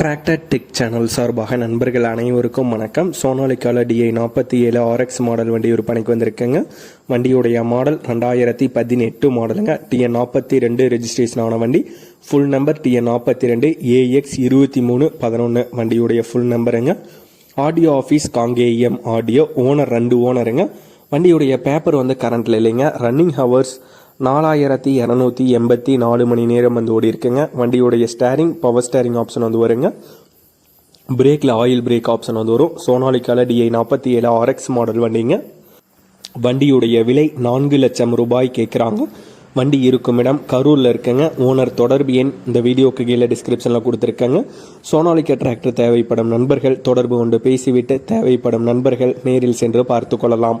Tractor tech channel சார்பாக நண்பர்கள் அனைவருக்கும் வணக்கம். சோனாலிக்கால டிஐ நாற்பத்தி ஏழு ஆர்எக்ஸ் மாடல் வண்டி விற்பனைக்கு வந்திருக்குங்க. வண்டியுடைய மாடல் ரெண்டாயிரத்தி பதினெட்டு மாடலுங்க டிஎன் நாற்பத்தி ரெண்டு ரெஜிஸ்ட்ரேஷன் ஆன வண்டி. ஃபுல் நம்பர் டிஎன் நாற்பத்தி ரெண்டு ஏஎக்ஸ் இருபத்தி மூணு பதினொன்று வண்டியுடைய full நம்பருங்க RTO office Kangeyam RTO owner ரெண்டு ஓனருங்க வண்டியுடைய பேப்பர் வந்து கரண்ட்ல இல்லைங்க. ரன்னிங் ஹவர்ஸ் நாலாயிரத்தி இரநூத்தி எண்பத்தி நாலு மணி நேரம் வந்து ஓடி இருக்குங்க. வண்டியுடைய ஸ்டேரிங் பவர் ஸ்டேரிங் ஆப்ஷன் வந்து வருங்க. பிரேக்கில் ஆயில் பிரேக் ஆப்ஷன் வந்து வரும். சோனாலிக்கால டிஐ நாற்பத்தி ஏழு ஆர்எக்ஸ் மாடல் வண்டிங்க. வண்டியுடைய விலை நான்கு லட்சம் ரூபாய் கேட்குறாங்க வண்டி இருக்கும் இடம் கரூரில் இருக்குங்க. ஓனர் தொடர்பு எண் இந்த வீடியோக்கு கீழே டிஸ்கிரிப்ஷனில் கொடுத்துருக்கங்க. சோனாலிக்கா டிராக்டர் தேவைப்படும் நண்பர்கள் தொடர்பு கொண்டு பேசிவிட்டு தேவைப்படும் நண்பர்கள் நேரில் சென்று பார்த்து கொள்ளலாம்.